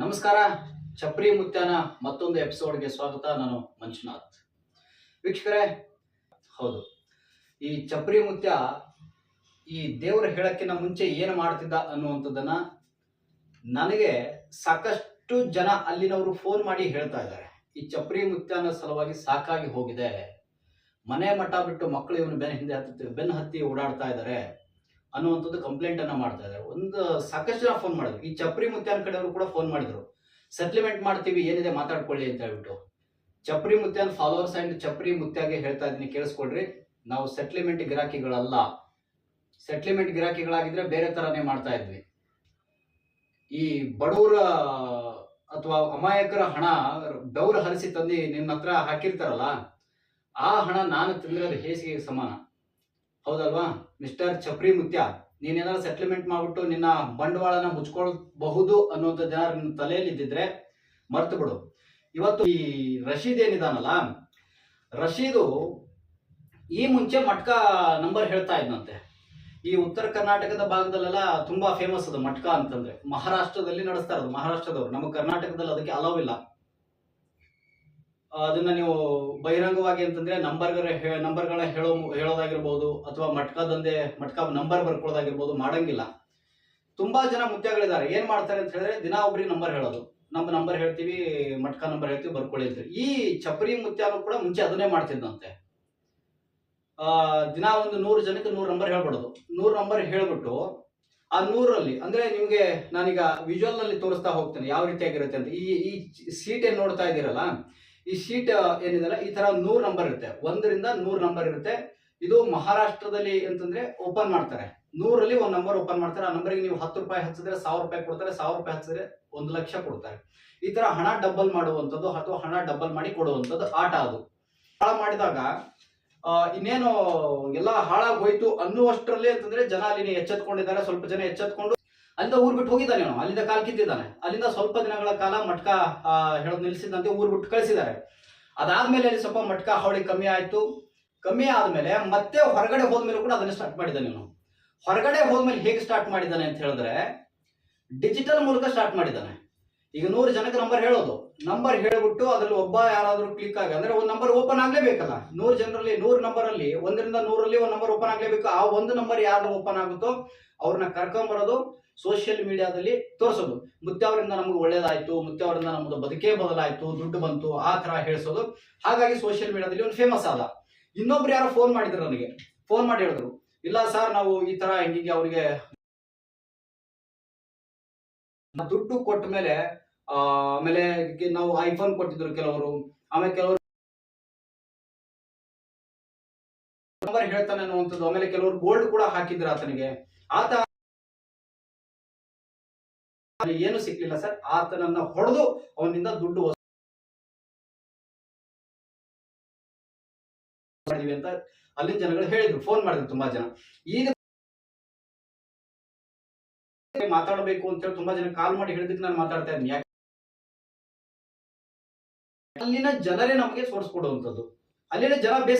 ನಮಸ್ಕಾರ. ಚಪ್ರಿ ಮುತ್ಯಾನ ಮತ್ತೊಂದು ಎಪಿಸೋಡ್ಗೆ ಸ್ವಾಗತ. ನಾನು ಮಂಜುನಾಥ್. ವೀಕ್ಷಕರೇ, ಹೌದು. ಈ ಚಪ್ರಿ ಮುತ್ಯ ಈ ದೇವರ ಹೇಳಕ್ಕಿನ ಮುಂಚೆ ಏನು ಮಾಡ್ತಿದ್ದ ಅನ್ನುವಂಥದ್ದನ್ನ ನನಗೆ ಸಾಕಷ್ಟು ಜನ ಅಲ್ಲಿನವರು ಫೋನ್ ಮಾಡಿ ಹೇಳ್ತಾ ಇದ್ದಾರೆ. ಈ ಚಪ್ರಿ ಮುತ್ಯಾನ ಸಲುವಾಗಿ ಸಾಕಾಗಿ ಹೋಗಿದೆ. ಮನೆ ಮಠ ಬಿಟ್ಟು ಮಕ್ಕಳು ಇವನು ಬೆನ್ನ ಹಿಂದೆ ಹತ್ತಿ ಬೆನ್ನು ಹತ್ತಿ ಓಡಾಡ್ತಾ ಇದ್ದಾರೆ. ಅನ್ನುವಂಥದ್ದು ಕಂಪ್ಲೇಂಟ್ ಅನ್ನ ಮಾಡ್ತಾ ಇದ್ದಾರೆ. ಒಂದು ಸಾಕಷ್ಟು ಜನ ಫೋನ್ ಮಾಡಿದ್ರು. ಈ ಚಪ್ರಿ ಮುತ್ಯಾನ್ ಕಡೆಯವರು ಕೂಡ ಫೋನ್ ಮಾಡಿದ್ರು. ಸೆಟ್ಲ್ಮೆಂಟ್ ಮಾಡ್ತೀವಿ, ಏನಿದೆ ಮಾತಾಡ್ಕೊಳ್ಳಿ ಅಂತ ಹೇಳ್ಬಿಟ್ಟು. ಚಪ್ರಿ ಮುತ್ಯಾನ್ ಫಾಲೋವರ್ಸ್ ಅಂಡ್ ಚಪ್ರಿ ಮುತ್ಯಾಗೆ ಹೇಳ್ತಾ ಇದ್ದೀನಿ, ಕೇಳಿಸ್ಕೊಳ್ರಿ. ನಾವು ಸೆಟ್ಲ್ಮೆಂಟ್ ಗಿರಾಕಿಗಳಲ್ಲ. ಸೆಟ್ಲ್ಮೆಂಟ್ ಗಿರಾಕಿಗಳಾಗಿದ್ರೆ ಬೇರೆ ತರಾನೇ ಮಾಡ್ತಾ ಇದ್ವಿ. ಈ ಬಡವರ ಅಥವಾ ಅಮಾಯಕರ ಹಣ ಬೆವರು ಹರಿಸಿ ತಂದು ನಿನ್ನ ಹತ್ರ ಹಾಕಿರ್ತಾರಲ್ಲ, ಆ ಹಣ ನಾನು ತಿಂದ್ರೆ ಹೇಸಿಗೆ ಸಮಾನ. ಹೌದಲ್ವಾ? ಮಿಸ್ಟರ್ ಚಪ್ರಿ ಮುತ್ಯ, ನೀನೇನಾದ್ರು ಸೆಟ್ಲ್ಮೆಂಟ್ ಮಾಡ್ಬಿಟ್ಟು ನಿನ್ನ ಬಂಡವಾಳನ ಮುಚ್ಕೊಳ್ಬಹುದು ಅನ್ನೋದು ಜನರ ತಲೆಯಲ್ಲಿ ಇದ್ದಿದ್ರೆ ಮರ್ತು ಬಿಡು ಇವತ್ತು ಈ ರಶೀದ್ ಏನಿದಾನಲ್ಲ, ರಶೀದು ಈ ಮುಂಚೆ ಮಟ್ಕ ನಂಬರ್ ಹೇಳ್ತಾ ಇದ್ನಂತೆ. ಈ ಉತ್ತರ ಕರ್ನಾಟಕದ ಭಾಗದಲ್ಲೆಲ್ಲ ತುಂಬಾ ಫೇಮಸ್ ಅದು ಮಟ್ಕ ಅಂತಂದ್ರೆ. ಮಹಾರಾಷ್ಟ್ರದಲ್ಲಿ ನಡೆಸ್ತಾ ಇರೋದು ಮಹಾರಾಷ್ಟ್ರದವ್ರು. ನಮ್ಮ ಕರ್ನಾಟಕದಲ್ಲಿ ಅದಕ್ಕೆ ಅಲೌ ಇಲ್ಲ. ಅದನ್ನ ನೀವು ಬಹಿರಂಗವಾಗಿ ಅಂತಂದ್ರೆ ನಂಬರ್ ನಂಬರ್ಗಳ ಹೇಳೋ ಹೇಳೋದಾಗಿರ್ಬೋದು ಅಥವಾ ಮಟ್ಕದಂದೆ ಮಟ್ಕಾ ನಂಬರ್ ಬರ್ಕೊಳ್ಳೋದಾಗಿರ್ಬೋದು ಮಾಡಂಗಿಲ್ಲ. ತುಂಬಾ ಜನ ಮುತ್ಯಗಳಿದ್ದಾರೆ. ಏನ್ ಮಾಡ್ತಾರೆ ಅಂತ ಹೇಳಿದ್ರೆ ದಿನ ಒಬ್ರಿಗೆ ನಂಬರ್ ಹೇಳೋದು. ನಮ್ಮ ನಂಬರ್ ಹೇಳ್ತೀವಿ, ಮಟ್ಕ ನಂಬರ್ ಹೇಳ್ತೀವಿ, ಬರ್ಕೊಳ್ಳಿ ಅಂತ ಈ ಚಪ್ರಿ ಮುತ್ಯಾನು ಕೂಡ ಮುಂಚೆ ಅದನ್ನೇ ಮಾಡ್ತಿದ್ದಂತೆ. ಆ, ದಿನ ಒಂದು ನೂರು ಜನಕ್ಕೆ ನೂರು ನಂಬರ್ ಹೇಳ್ಬಿಡೋದು. ನೂರು ನಂಬರ್ ಹೇಳ್ಬಿಟ್ಟು ಆ ನೂರಲ್ಲಿ, ಅಂದ್ರೆ ನಿಮ್ಗೆ ನಾನೀಗ ವಿಜುವಲ್ನಲ್ಲಿ ತೋರಿಸ್ತಾ ಹೋಗ್ತೇನೆ, ಯಾವ ರೀತಿಯಾಗಿರುತ್ತೆ ಅಂತ. ಈ ಈ ಸೀಟ್ ಏನ್ ನೋಡ್ತಾ ಇದ್ದೀರಲ್ಲ ಈ ಶೀಟ್ ಏನಿದೆಲ್ಲ, ಈ ತರ ನೂರ್ ನಂಬರ್ ಇರುತ್ತೆ. ಒಂದರಿಂದ ನೂರ್ ನಂಬರ್ ಇರುತ್ತೆ. ಇದು ಮಹಾರಾಷ್ಟ್ರದಲ್ಲಿ ಅಂತಂದ್ರೆ ಓಪನ್ ಮಾಡ್ತಾರೆ. ನೂರಲ್ಲಿ ಒಂದ್ ನಂಬರ್ ಓಪನ್ ಮಾಡ್ತಾರೆ. ಆ ನಂಬರ್ಗೆ ನೀವು ಹತ್ತು ರೂಪಾಯಿ ಹಚ್ಚಿದ್ರೆ ಸಾವಿರ ರೂಪಾಯಿ ಕೊಡ್ತಾರೆ, ಸಾವಿರ ರೂಪಾಯಿ ಹಚ್ಚಿದ್ರೆ ಒಂದು ಲಕ್ಷ ಕೊಡ್ತಾರೆ. ಈ ತರ ಹಣ ಡಬಲ್ ಮಾಡುವಂಥದ್ದು ಅಥವಾ ಹಣ ಡಬಲ್ ಮಾಡಿ ಕೊಡುವಂಥದ್ದು ಆಟ ಅದು. ಹಾಳ ಮಾಡಿದಾಗ ಇನ್ನೇನು ಎಲ್ಲ ಹಾಳಾಗಿ ಹೋಯ್ತು ಅನ್ನುವಷ್ಟರಲ್ಲಿ ಅಂತಂದ್ರೆ ಜನ ಅಲ್ಲಿ ಎಚ್ಚೆತ್ಕೊಂಡಿದ್ದಾರೆ. ಸ್ವಲ್ಪ ಜನ ಎಚ್ಚೆತ್ಕೊಂಡು ಅಲ್ಲಿಂದ ಊರ್ ಬಿಟ್ಟು ಹೋಗಿದ್ದಾನೆ ಅವನು. ಅಲ್ಲಿಂದ ಕಾಲ್ ಕಿತ್ತಿದ್ದಾನೆ. ಅಲ್ಲಿಂದ ಸ್ವಲ್ಪ ದಿನಗಳ ಕಾಲ ಮಟ್ಕ ಹೇಳೋದು ನಿಲ್ಸಿದಂತೆ ಊರ್ ಬಿಟ್ಟು ಕಳಿಸಿದ್ದಾರೆ. ಅದಾದ್ಮೇಲೆ ಅಲ್ಲಿ ಸ್ವಲ್ಪ ಮಟ್ಕ ಹಾವಳಿ ಕಮ್ಮಿ ಆಯ್ತು. ಕಮ್ಮಿ ಆದ್ಮೇಲೆ ಮತ್ತೆ ಹೊರಗಡೆ ಹೋದ್ಮೇಲೆ ಕೂಡ ಅದನ್ನ ಸ್ಟಾರ್ಟ್ ಮಾಡಿದ್ದಾನೆ ಇವನು. ಹೊರಗಡೆ ಹೋದ್ಮೇಲೆ ಹೇಗೆ ಸ್ಟಾರ್ಟ್ ಮಾಡಿದ್ದಾನೆ ಅಂತ ಹೇಳಿದ್ರೆ ಡಿಜಿಟಲ್ ಮೂಲಕ ಸ್ಟಾರ್ಟ್ ಮಾಡಿದ್ದಾನೆ. ಈಗ ನೂರು ಜನಕ್ಕೆ ನಂಬರ್ ಹೇಳೋದು. ನಂಬರ್ ಹೇಳ್ಬಿಟ್ಟು ಅದ್ರಲ್ಲಿ ಒಬ್ಬ ಯಾರಾದ್ರೂ ಕ್ಲಿಕ್ ಆಗಿ, ಅಂದ್ರೆ ಒಂದು ನಂಬರ್ ಓಪನ್ ಆಗ್ಲೇಬೇಕಲ್ಲ. ನೂರು ಜನರಲ್ಲಿ, ನೂರು ನಂಬರ್ ಅಲ್ಲಿ, ಒಂದರಿಂದ ನೂರಲ್ಲಿ ಒಂದು ನಂಬರ್ ಓಪನ್ ಆಗ್ಲೇಬೇಕು. ಆ ಒಂದು ನಂಬರ್ ಯಾರು ಓಪನ್ ಆಗುತ್ತೋ ಅವ್ರನ್ನ ಕರ್ಕೊಂಬರೋದು. ಸೋಷಿಯಲ್ ಮೀಡಿಯಾದಲ್ಲಿ ತೋರಿಸೋದು. ಮುತ್ತೆ ಅವರಿಂದ ನಮ್ಗೆ ಒಳ್ಳೇದಾಯ್ತು ಮುತ್ತೆ ಅವರಿಂದ ನಮ್ದು ಬದುಕೇ ಬದಲಾಯ್ತು, ದುಡ್ಡು ಬಂತು, ಆ ತರ ಹೇಳಿಸೋದು. ಹಾಗಾಗಿ ಸೋಷಿಯಲ್ ಮೀಡಿಯಾದಲ್ಲಿ ಒಂದು ಫೇಮಸ್ ಆದ. ಇನ್ನೊಬ್ರು ಯಾರೋ ಫೋನ್ ಮಾಡಿದ್ರು ನನಗೆ. ಫೋನ್ ಮಾಡಿ ಹೇಳಿದ್ರು. ಇಲ್ಲ ಸರ್ ನಾವು ಈ ತರ ಹಿಂಗಿಂಗೆ ಅವರಿಗೆ ದುಡ್ಡು ಕೊಟ್ಟ ಮೇಲೆ ಆಮೇಲೆ ನಾವು ಐಫೋನ್ ಕೊಟ್ಟಿದ್ರು ಕೆಲವರು. ಆಮೇಲೆ ಕೆಲವರು ಹೇಳ್ತಾನೆ ಅನ್ನುವಂಥದ್ದು. ಆಮೇಲೆ ಕೆಲವರು ಗೋಲ್ಡ್ ಕೂಡ ಹಾಕಿದ್ರು ಆತನಿಗೆ. ಆತ ಏನು ಸಿಕ್ಲಿಲ್ಲ ಸರ್. ಆತನನ್ನ ಹೊಡೆದು ಅವನಿಂದ ದುಡ್ಡು ಅಂತ ಅಲ್ಲಿನ ಜನಗಳು ಹೇಳಿದ್ರು. ಫೋನ್ ಮಾಡಿದ್ರು ತುಂಬಾ ಜನ. ಈಗ ಮಾತಾಡಬೇಕು ಅಂತ ಹೇಳಿ ತುಂಬಾ ಜನ ಕಾಲ್ ಮಾಡಿ ಹೇಳಿದಕ್ಕೆ ನಾನು ಮಾತಾಡ್ತಾ ಇದ್ದೀನಿ. ಅಲ್ಲಿನ ಜನರೇ ನಮಗೆ ಸೋರಿಸ್ಕೊಡುವಂಥದ್ದು ಅಲ್ಲಿನ ಜನ ಬೇಸ್